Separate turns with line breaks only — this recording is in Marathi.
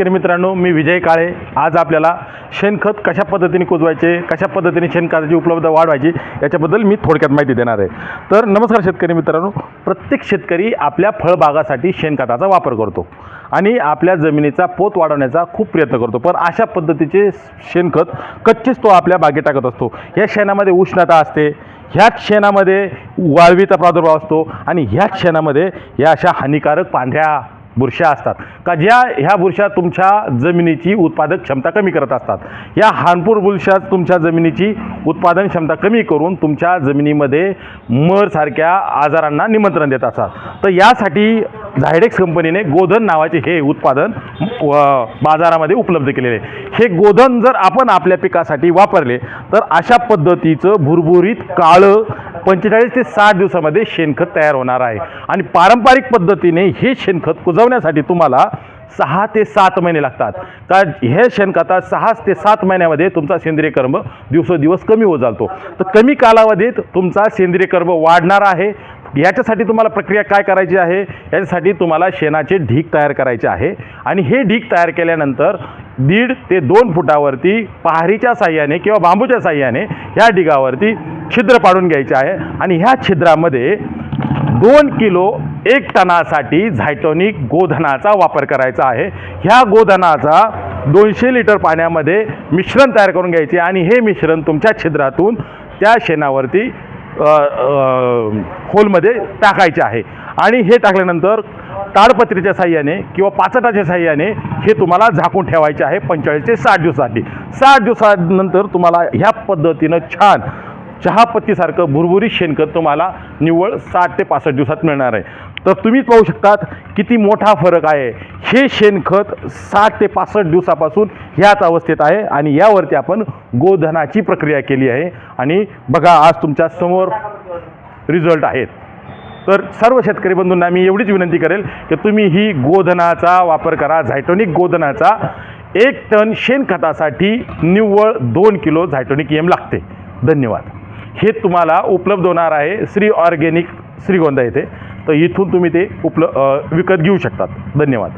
शेतकरी मित्रांनो मी विजय काळे. आज आपल्याला शेणखत कशा पद्धतीने कुजवायचे कशा पद्धतीने शेणखताची उपलब्ध वाढवायची याच्याबद्दल मी थोडक्यात माहिती देणार आहे. तर नमस्कार शेतकरी मित्रांनो प्रत्येक शेतकरी आपल्या फळबागासाठी शेणखताचा वापर करतो आणि आपल्या जमिनीचा पोत वाढवण्याचा खूप प्रयत्न करतो. पण अशा पद्धतीचे शेणखत कच्चेच तो आपल्या बागेत टाकत असतो. या शेणामध्ये उष्णता असते ह्याच शेणामध्ये वाळवीचा प्रादुर्भाव असतो आणि ह्याच शेणामध्ये या अशा हानिकारक पांढऱ्या बुरशा असतात. का ज्या ह्या बुरशा तुमच्या जमिनीची उत्पादक क्षमता कमी करत असतात. या हानपूर बुरशा तुमच्या जमिनीची उत्पादन क्षमता कमी करून तुमच्या जमिनीमध्ये मरसारख्या आजारांना निमंत्रण देत असतात. तर यासाठी झायडेक्स कंपनीने गोधन नावाचे हे उत्पादन बाजारामध्ये उपलब्ध केलेले आहे. हे गोधन जर आपण आपल्या पिकासाठी वापरले तर अशा पद्धतीचं भुरभुरीत काळं पंचेचाळीस ते साठ दिवसामध्ये शेणखत तयार होणार आहे. आणि पारंपरिक पद्धतीने हे शेणखत कुजवण्यासाठी तुम्हाला सहा ते सात महिने लागतात. का हे शेणखतात सहा ते सात महिन्यामध्ये तुमचा सेंद्रिय कर्म दिवसोदिवस कमी होत जातो तर कमी कालावधीत तुमचा सेंद्रिय कर्म वाढणार आहे. याच्यासाठी तुम्हाला प्रक्रिया काय करायची आहे? याच्यासाठी तुम्हाला शेणाचे ढीक तयार करायचे आहे. आणि हे ढीक तयार केल्यानंतर दीड ते दोन फुटावरती पहारीच्या साह्याने किंवा बांबूच्या साह्याने ह्या ढिगावरती छिद्र पाडून घ्यायचे आहे. आणि ह्या छिद्रामध्ये दोन किलो एक टनासाठी झायटोनिक गोधनाचा वापर करायचा आहे. ह्या गोधनाचा दोनशे लिटर पाण्यामध्ये मिश्रण तयार करून घ्यायचे आणि हे मिश्रण तुमच्या छिद्रातून त्या शेणावरती होलमध्ये टाकायचे आहे. आणि हे टाकल्यानंतर ताडपत्रीच्या साह्याने किंवा पाचटाच्या साह्याने हे तुम्हाला झाकून ठेवायचे आहे पंचेचाळीस ते साठ दिवसासाठी. साठ दिवसानंतर तुम्हाला ह्या पद्धतीनं छान चहापत्तीसारखं भुरभुरीत शेणखत तुम्हाला निव्वळ साठ ते पासष्ट दिवसात मिळणार आहे. तर तुम्हीच पाहू शकतात किती मोठा फरक आहे. हे शेणखत साठ ते पासष्ट दिवसापासून ह्याच अवस्थेत आहे आणि यावरती आपण गोधनाची प्रक्रिया केली आहे. आणि बघा आज तुमच्यासमोर रिझल्ट आहेत. तर सर्व शेतकरी बंधूंना मी एवढीच विनंती करेल की तुम्ही ही गोधनाचा वापर करा झायटोनिक गोधनाचा. एक टन शेणखतासाठी निव्वळ दोन किलो झायटोनिक एम लागते. धन्यवाद. हे तुम्हाला उपलब्ध होणार आहे श्री ऑर्गेनिक श्रीगोंदा येथे तर इथून तुम्ही ते उपल विकत घेऊ शकतात. धन्यवाद.